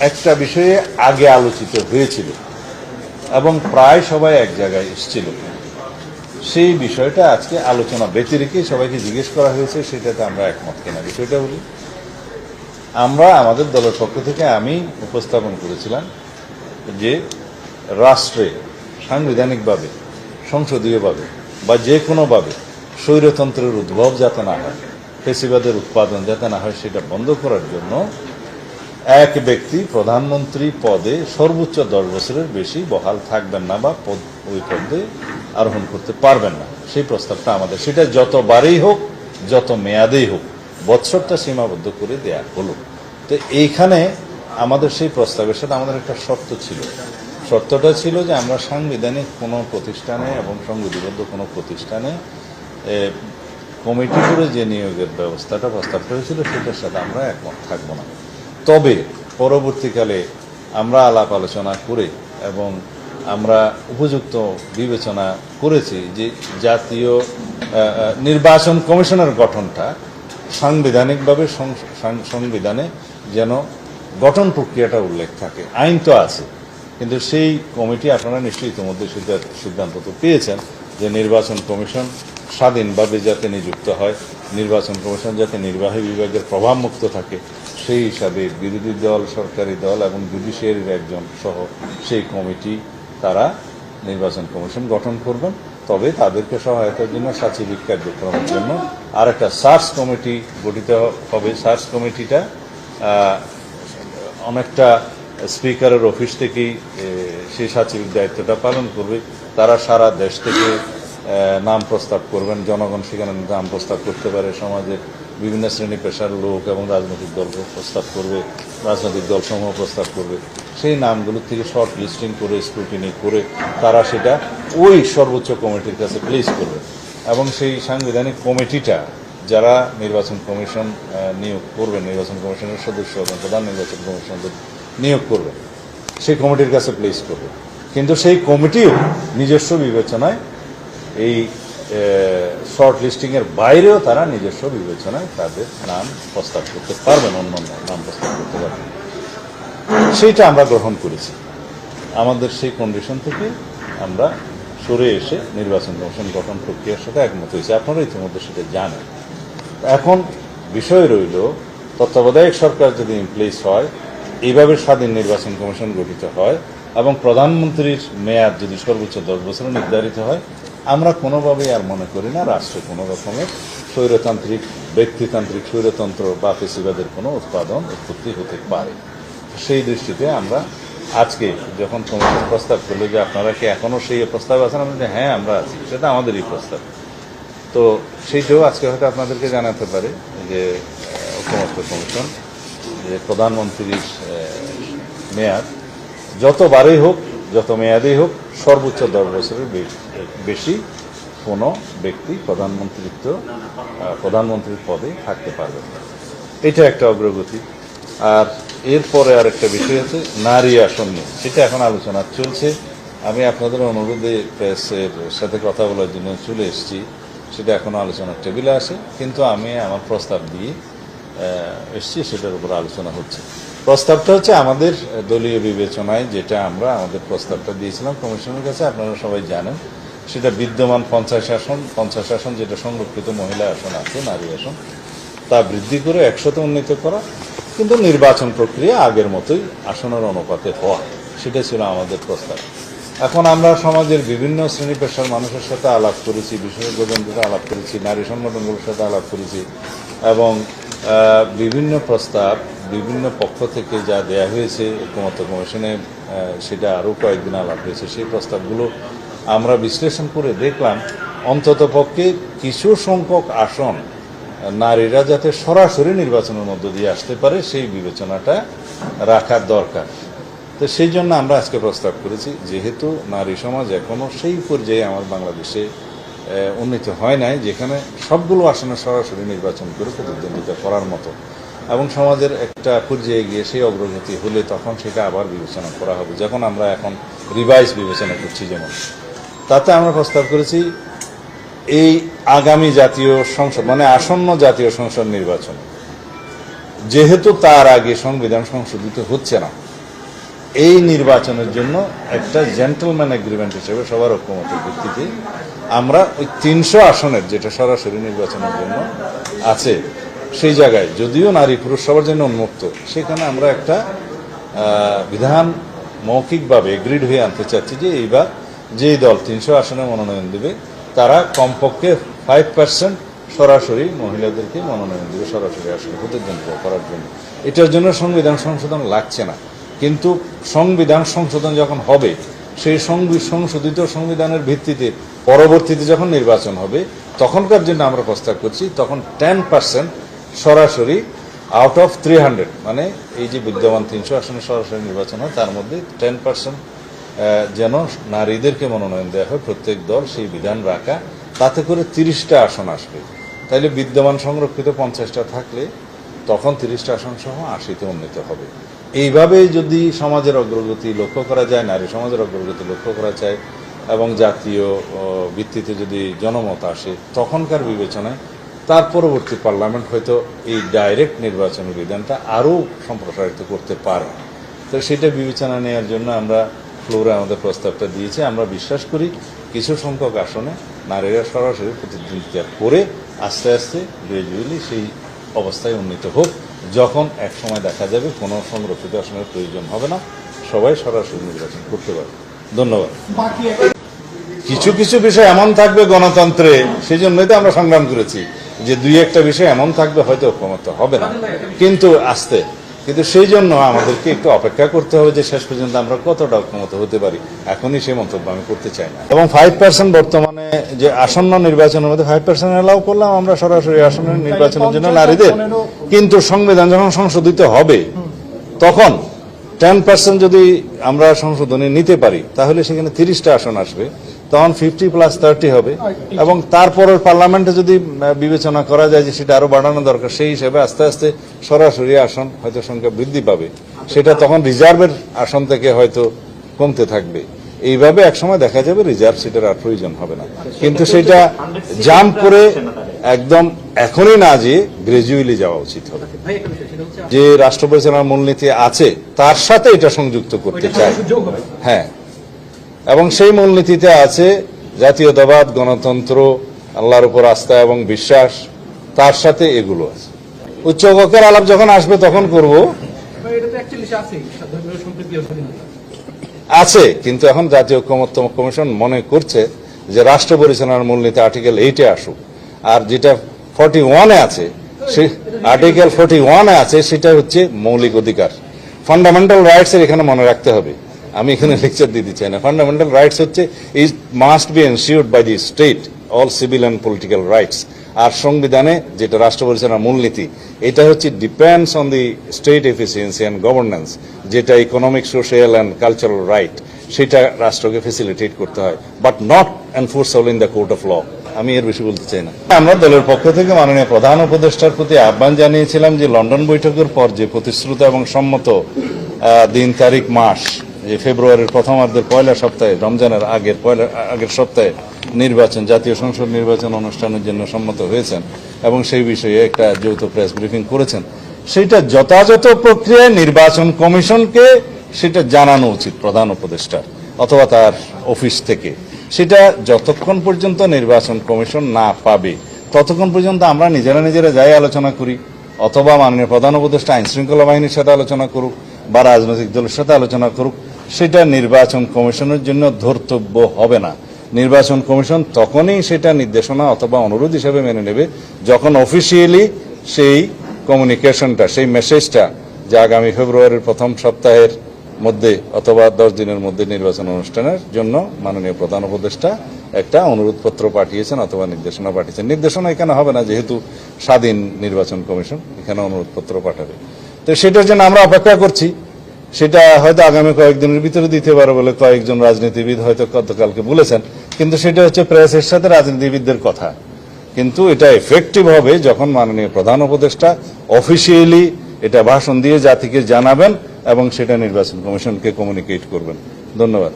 একটা বিষয়ে আগে আলোচিত হয়েছিল এবং প্রায় সবাই এক জায়গায় এসেছিল। সেই বিষয়টা আজকে আলোচনা ব্যতিরেকে সবাইকে জিজ্ঞেস করা হয়েছে, সেটাতে আমরা একমত কিনা বিষয়টা বলি। আমরা আমাদের দলের পক্ষ থেকে আমি উপস্থাপন করেছিলাম যে রাষ্ট্রে সাংবিধানিকভাবে, সংসদীয়ভাবে বা যে কোনোভাবে স্বৈরতন্ত্রের উদ্ভব যাতে না হয়, ফেসিবাদের উৎপাদন যাতে না হয়, সেটা বন্ধ করার জন্য এক ব্যক্তি প্রধানমন্ত্রী পদে সর্বোচ্চ দশ বছরের বেশি বহাল থাকবেন না বা ওই পদে আরোহণ করতে পারবেন না। সেই প্রস্তাবটা আমাদের। সেটা যতবারেই হোক, যত মেয়াদেই হোক, বৎসরটা সীমাবদ্ধ করে দেয়া হলো। তো এইখানে আমাদের সেই প্রস্তাবের সাথে আমাদের একটা শর্ত ছিল। শর্তটা ছিল যে আমরা সাংবিধানিক কোনো প্রতিষ্ঠানে এবং সংবিধিবদ্ধ কোনো প্রতিষ্ঠানে কমিটি করে যে নিয়োগের ব্যবস্থাটা প্রস্তাব করেছিল, সেটার সাথে আমরা একমত থাকব না। তবে পরবর্তীকালে আমরা আলাপ আলোচনা করে এবং আমরা উপযুক্ত বিবেচনা করেছি যে জাতীয় নির্বাচন কমিশনের গঠনটা সাংবিধানিকভাবে সংবিধানে যেন গঠন প্রক্রিয়াটা উল্লেখ থাকে। আইন তো আছে, কিন্তু সেই কমিটি আপনারা নিশ্চয়ই ইতিমধ্যে সিদ্ধান্ত তো পেয়েছেন যে নির্বাচন কমিশন স্বাধীনভাবে যাতে নিযুক্ত হয়, নির্বাচন কমিশন যাতে নির্বাহী বিভাগের প্রভাবমুক্ত থাকে সেই হিসাবে বিরোধী দল, সরকারি দল এবং জুডিশিয়ারির একজন সহ সেই কমিটি, তারা নির্বাচন কমিশন গঠন করবেন। তবে তাদেরকে সহায়তার জন্য সাচিবিক কার্যক্রমের জন্য আর একটা সার্চ কমিটি গঠিত হবে। সার্চ কমিটিটা অনেকটা স্পিকারের অফিস থেকেই সেই সাচিবিক দায়িত্বটা পালন করবে। তারা সারা দেশ থেকে নাম প্রস্তাব করবেন। জনগণ সেখানে নাম প্রস্তাব করতে পারে সমাজের। বিভিন্ন শ্রেণি পেশার লোক এবং রাজনৈতিক দল প্রস্তাব করবে, রাজনৈতিক দলসমূহ প্রস্তাব করবে। সেই নামগুলো থেকে শর্ট লিস্টিং করে স্ক্রুটিনি করে তারা সেটা ওই সর্বোচ্চ কমিটির কাছে প্লেস করবে। এবং সেই সাংবিধানিক কমিটিটা যারা নির্বাচন কমিশন নিয়োগ করবে, নির্বাচন কমিশনের সদস্য এবং প্রধান নির্বাচন কমিশনদের নিয়োগ করবে, সেই কমিটির কাছে প্লেস করবে। কিন্তু সেই কমিটিও নিজস্ব বিবেচনায় এই শর্ট লিস্টিং এর বাইরেও তারা নিজস্ব বিবেচনায় তাদের নাম প্রস্তাব করতে পারবেন, অন্য নাম প্রস্তাব করতে পারবেন। সেইটা আমরা গ্রহণ করেছি। আমাদের সেই কন্ডিশন থেকে আমরা সরে এসে নির্বাচন কমিশন গঠন প্রক্রিয়ার সাথে একমত হয়েছে। আপনারা ইতিমধ্যে সেটা জানেন। এখন বিষয় রইল, তত্ত্বাবধায়ক সরকার যদি ইমপ্লেস হয়, এইভাবে স্বাধীন নির্বাচন কমিশন গঠিত হয় এবং প্রধানমন্ত্রীর মেয়াদ যদি সর্বোচ্চ দশ বছর নির্ধারিত হয় আমরা কোনোভাবেই আর মনে করি না রাষ্ট্রে কোনো রকমের স্বৈরতান্ত্রিক ব্যক্তিতান্ত্রিক স্বৈরতন্ত্র বা পেশিবাদের কোনো উৎপাদন উৎপত্তি হতে পারে। সেই দৃষ্টিতে আমরা আজকে যখন কমিশন প্রস্তাব করল যে আপনারা কি এখনও সেই প্রস্তাব আছেন আমরা বলি, হ্যাঁ আমরা আছি সেটা আমাদেরই প্রস্তাব। তো সেইটাও আজকে হয়তো আপনাদেরকে জানাতে পারে যে ঐক্যমত্য কমিশন যে প্রধানমন্ত্রীর মেয়াদ যতবারই হোক যত মেয়াদেই হোক, সর্বোচ্চ দশ বছরের বেশি কোনো ব্যক্তি প্রধানমন্ত্রীত্ব প্রধানমন্ত্রীর পদে থাকতে পারবে না। এটা একটা অগ্রগতি। আর এরপরে আর একটা বিষয় আছে, নারী আসন নিয়ে। সেটা এখন আলোচনা চলছে। আমি আপনাদের অনুরোধে প্রেসের সাথে কথা বলার জন্য চলে এসেছি। সেটা এখন আলোচনার টেবিলে আসে কিন্তু আমি আমার প্রস্তাব দিয়ে এসছি, সেটার উপর আলোচনা হচ্ছে। প্রস্তাবটা হচ্ছে আমাদের দলীয় বিবেচনায় যেটা আমরা আমাদের প্রস্তাবটা দিয়েছিলাম, কমিশনের কাছে আপনারা সবাই জানেন, সেটা বিদ্যমান পঞ্চাশ আসন পঞ্চাশ আসন যেটা সংরক্ষিত মহিলা আসন আছে, নারী আসন, তা বৃদ্ধি করে একশোতে উন্নীত করা, কিন্তু নির্বাচন প্রক্রিয়া আগের মতোই আসনের অনুপাতে হওয়া, সেটা ছিল আমাদের প্রস্তাব। এখন আমরা সমাজের বিভিন্ন শ্রেণি পেশার মানুষের সাথে আলাপ করেছি বিশেষজ্ঞদের সাথে আলাপ করেছি, নারী সংগঠনগুলোর সাথে আলাপ করেছি, এবং বিভিন্ন প্রস্তাব, বিভিন্ন পক্ষ থেকে যা দেয়া হয়েছে ঐক্যমত্য কমিশনে সেটা আরও কয়েকদিন আলাপ হয়েছে। সেই প্রস্তাবগুলো আমরা বিশ্লেষণ করে দেখলাম। অন্তত পক্ষে কিছু সংখ্যক আসন নারীরা যাতে সরাসরি নির্বাচনের মধ্য দিয়ে আসতে পারে, সেই বিবেচনাটা রাখার দরকার। তো সেই জন্য আমরা আজকে প্রস্তাব করেছি, যেহেতু নারী সমাজ এখনও সেই পর্যায়ে আমার বাংলাদেশে উন্নীত হয় নাই, যেখানে সবগুলো আসনে সরাসরি নির্বাচন করে প্রতিদ্বন্দ্বিতা করার মতো। এবং সমাজের একটা পর্যায়ে গিয়ে সেই অগ্রগতি হলে তখন সেটা আবার বিবেচনা করা হবে, যখন আমরা এখন রিভাইজ বিবেচনা করছি যেমন। তাতে আমরা প্রস্তাব করেছি, এই আগামী জাতীয় সংসদ মানে আসন্ন জাতীয় সংসদ নির্বাচন, যেহেতু তার আগে সংবিধান সংশোধিত হচ্ছে না এই নির্বাচনের জন্য একটা জেন্টলম্যান এগ্রিমেন্ট হিসেবে সবার ঐক্যমতের ভিত্তিতে আমরা ওই তিনশো আসনের যেটা সরাসরি নির্বাচনের জন্য আছে, সেই জায়গায় যদিও নারী পুরুষ সবার জন্য উন্মুক্ত, সেখানে আমরা একটা বিধান মৌখিকভাবে এগ্রিড হয়ে আনতে চাচ্ছি যে এইবার যেই দল তিনশো আসনে মনোনয়ন দেবে, তারা কমপক্ষে ফাইভ পার্সেন্ট সরাসরি মহিলাদেরকে মনোনয়ন দেবে সরাসরি আসনে প্রতিদ্বন্দ্বিতা করার জন্য। এটার জন্য সংবিধান সংশোধন লাগছে না। কিন্তু সংবিধান সংশোধন যখন হবে, সেই সংশোধিত সংবিধানের ভিত্তিতে পরবর্তীতে যখন নির্বাচন হবে, তখনকার জন্য আমরা প্রস্তাব করছি, তখন টেন পার্সেন্ট সরাসরি আউট অফ থ্রি হান্ড্রেড মানে এই যে বিদ্যমান তিনশো আসনে সরাসরি নির্বাচন হয়, তার মধ্যে টেন পার্সেন্ট যেন নারীদেরকে মনোনয়ন দেওয়া হয়, প্রত্যেক দল সেই বিধান রাখা, তাতে করে তিরিশটা আসন আসবে। তাইলে বিদ্যমান সংরক্ষিত পঞ্চাশটা থাকলে তখন তিরিশটা আসন সহ আশিতে উন্নীত হবে। এইভাবে যদি সমাজের অগ্রগতি লক্ষ্য করা যায়, নারী সমাজের অগ্রগতি লক্ষ্য করা যায়, এবং জাতীয় ভিত্তিতে যদি জনমত আসে, তখনকার বিবেচনায়, তার পরবর্তী পার্লামেন্ট হয়তো এই ডাইরেক্ট নির্বাচনের বিধানটা আরও সম্প্রসারিত করতে পারে। তো সেটা বিবেচনা নেওয়ার জন্য আমরা ফ্লোরে আমাদের প্রস্তাবটা দিয়েছি। আমরা বিশ্বাস করি কিছু সংখ্যক আসনে নারীরা সরাসরি প্রতিদ্বন্দ্বিতা করে আস্তে আস্তে গ্রাজুয়ালি সেই অবস্থায় উন্নীত হোক। যখন এক সময় দেখা যাবে কোনো সংরক্ষিত আসনের প্রয়োজন হবে না সবাই সরাসরি নির্বাচন করতে পারবে। ধন্যবাদ। কিছু কিছু বিষয় এমন থাকবে গণতন্ত্রে সেই জন্যই তো আমরা সংগ্রাম করেছি যে দুই একটা বিষয় এমন থাকবে হয়তো ক্ষমতা হবে না। কিন্তু আসতে কিন্তু সেই জন্য আমাদেরকে একটু অপেক্ষা করতে হবে যে শেষ পর্যন্ত আমরা কতটা ঐক্যমত হতে পারি। এখনই সেই মন্তব্য আমি করতে চাই না। এবং ফাইভ পার্সেন্ট বর্তমানে যে আসন্ন নির্বাচনের মধ্যে ফাইভ পার্সেন্ট এলাও করলাম আমরা সরাসরি আসন্ন নির্বাচনের জন্য নারীদের। কিন্তু সংবিধান যখন সংশোধিত হবে তখন টেন পার্সেন্ট যদি আমরা সংশোধনী নিতে পারি তাহলে সেখানে তিরিশটা আসন আসবে। তখন ফিফটি প্লাস থার্টি হবে। এবং তারপরের পার্লামেন্টে যদি বিবেচনা করা যায় যে সেটা আরও বাড়ানো দরকার সেই হিসেবে আস্তে আস্তে সরাসরি আসন হয়তো সংখ্যা বৃদ্ধি পাবে। সেটা তখন রিজার্ভের আসন থেকে হয়তো কমতে থাকবে। এইভাবে একসময় দেখা যাবে রিজার্ভ সিটের আর প্রয়োজন হবে না। কিন্তু সেটা জাম্প করে একদম এখনই না যে গ্রাজুয়ালি যাওয়া উচিত হবে। যে রাষ্ট্র পরিচালনার মূলনীতি আছে তার সাথে এটা সংযুক্ত করতে চাই হ্যাঁ। এবং সেই মূলনীতিতে আছে জাতীয়তাবাদ, গণতন্ত্র, আল্লাহর উপর আস্থা এবং বিশ্বাস, তার সাথে এগুলো আছে। উচ্চ কক্ষের আলাপ যখন আসবে তখন করব। আছে, কিন্তু এখন জাতীয় ঐক্যমত্য কমিশন মনে করছে যে রাষ্ট্র পরিচালনার মূলনীতি আর্টিকেল এইটে আসুক। আর যেটা ফর্টি ওয়ানে আছে সেই আর্টিকেল ফর্টি ওয়ানে আছে সেটা হচ্ছে মৌলিক অধিকার। ফান্ডামেন্টাল রাইটস এর এখানে মনে রাখতে হবে। আমি এখানে লেকচার দিতে চাই না। ফান্ডামেন্টাল রাইটস হচ্ছে is must be ensured by the state all civil and political rights আর সংবিধানে যেটা রাষ্ট্র পরিচালনার মূলনীতি, এটা হচ্ছে depends on the state efficiency and governance যেটা economic social and cultural right সেটা রাষ্ট্রকে ফেসিলিটেট করতে হয় but not enforceable in the court of law আমি এর বেশি বলতে চাই না। আমরা দলের পক্ষ থেকে মাননীয় প্রধান উপদেষ্টার প্রতি আহ্বান জানিয়েছিলাম যে লন্ডন বৈঠকের পর যে প্রতিশ্রুত এবং সম্মত দিন, তারিখ, মাস যে ফেব্রুয়ারির প্রথমার্ধের পয়লা সপ্তাহে, রমজানের আগের পয়লা, আগের সপ্তাহে নির্বাচন, জাতীয় সংসদ নির্বাচন অনুষ্ঠানের জন্য সম্মত হয়েছেন এবং সেই বিষয়ে একটা যৌথ প্রেস ব্রিফিং করেছেন। সেটা যথাযথ প্রক্রিয়ায় নির্বাচন কমিশনকে সেটা জানানো উচিত প্রধান উপদেষ্টার অথবা তার অফিস থেকে। সেটা যতক্ষণ পর্যন্ত নির্বাচন কমিশন না পাবে, ততক্ষণ পর্যন্ত আমরা নিজেরা নিজেরা যাই আলোচনা করি, অথবা মাননীয় প্রধান উপদেষ্টা আইনশৃঙ্খলা বাহিনীর সাথে আলোচনা করুক বা রাজনৈতিক দলের সাথে আলোচনা করুক সেটা নির্বাচন কমিশনের জন্য ধর্তব্য হবে না। নির্বাচন কমিশন তখনই সেটা নির্দেশনা অথবা অনুরোধ হিসেবে মেনে নেবে, যখন অফিসিয়ালি সেই কমিউনিকেশনটা সেই মেসেজটা যে আগামী ফেব্রুয়ারির প্রথম সপ্তাহের মধ্যে অথবা দশ দিনের মধ্যে নির্বাচন অনুষ্ঠানের জন্য মাননীয় প্রধান উপদেষ্টা একটা অনুরোধপত্র পাঠিয়েছেন অথবা নির্দেশনা পাঠিয়েছেন। নির্দেশনা এখানে হবে না, যেহেতু স্বাধীন নির্বাচন কমিশন এখানে অনুরোধপত্র পাঠাবে। তো সেটার জন্য আমরা অপেক্ষা করছি। সেটা হয়তো আগামী কয়েকদিনের ভিতরে দিতে পারে বলে কয়েকজন রাজনীতিবিদ হয়তো গতকালকে বলেছেন। কিন্তু সেটা হচ্ছে প্রেসের সাথে রাজনীতিবিদদের কথা। কিন্তু এটা এফেক্টিভ হবে যখন মাননীয় প্রধান উপদেষ্টা অফিসিয়ালি এটা ভাষণ দিয়ে জাতিকে জানাবেন এবং সেটা নির্বাচন কমিশনকে কমিউনিকেট করবেন। ধন্যবাদ।